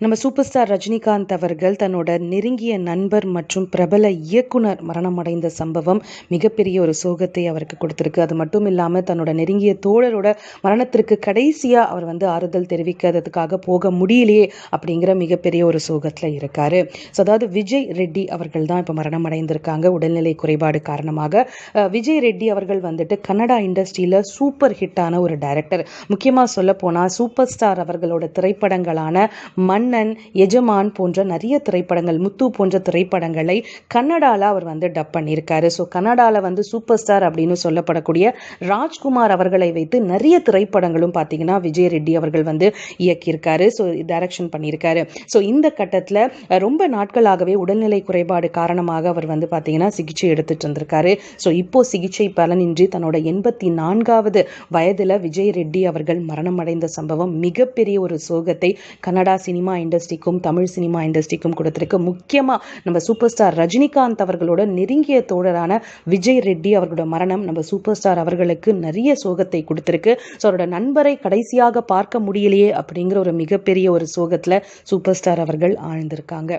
நம்ம super star Rajinikanth அவர்கள் தன்னோட நெருங்கிய நண்பர் மற்றும் பிரபல இயக்குனர் மரணமடைந்த சம்பவம் மிகப்பெரிய ஒரு சோகத்தை அவருக்கு கொடுத்துருக்கு. அது மட்டும் இல்லாமல் தன்னோட நெருங்கிய தோழரோட மரணத்திற்கு கடைசியாக அவர் வந்து ஆறுதல் தெரிவிக்கிறதுக்காக போக முடியலையே அப்படிங்கிற மிகப்பெரிய ஒரு சோகத்தில் இருக்காரு. ஸோ அதாவது விஜய் ரெட்டி அவர்கள் தான் இப்போ மரணம் அடைந்திருக்காங்க உடல்நிலை குறைபாடு காரணமாக விஜய் ரெட்டி அவர்கள் வந்துட்டு கன்னடா இண்டஸ்ட்ரியில் சூப்பர் ஹிட்டான ஒரு டைரக்டர் முக்கியமாக சொல்ல போனால் சூப்பர் ஸ்டார் அவர்களோட திரைப்படங்களான மண் மன்னன் எஜமான் போன்ற நிறைய திரைப்படங்கள் முத்து போன்ற திரைப்படங்களை கன்னடாவில் அவர் வந்து டப் பண்ணியிருக்காரு. ஸோ கன்னடாவில் வந்து சூப்பர் ஸ்டார் அப்படின்னு சொல்லப்படக்கூடிய ராஜ்குமார் அவர்களை வைத்து நிறைய திரைப்படங்களும் பார்த்தீங்கன்னா விஜய் ரெட்டி அவர்கள் வந்து இயக்கியிருக்காரு. ஸோ டைரக்ஷன் பண்ணியிருக்காரு. ஸோ இந்த கட்டத்தில் ரொம்ப நாட்களாகவே உடல்நிலை குறைபாடு காரணமாக அவர் வந்து பார்த்தீங்கன்னா சிகிச்சை எடுத்துட்டு இருந்திருக்காரு ஸோ இப்போ சிகிச்சை பலனின்றி தன்னோட எண்பத்தி நான்காவது வயதில் விஜய் ரெட்டி அவர்கள் மரணமடைந்த சம்பவம் மிகப்பெரிய ஒரு சோகத்தை கன்னடா சினிமா இண்டஸ்ட்ரிக்கும் தமிழ் சினிமா இண்டஸ்ட்ரிக்கும் கொடுத்துருக்கு முக்கியமாக நம்ம சூப்பர் ஸ்டார் ரஜினிகாந்த் அவர்களோட நெருங்கிய தோழரான விஜய் ரெட்டி அவர்களோட மரணம் நம்ம சூப்பர் ஸ்டார் அவர்களுக்கு நிறைய சோகத்தை கொடுத்துருக்கு. ஸோ அவரோட நண்பரை கடைசியாக பார்க்க முடியலையே அப்படிங்கிற ஒரு மிகப்பெரிய ஒரு சோகத்தில் சூப்பர் ஸ்டார் அவர்கள் ஆழ்ந்திருக்காங்க.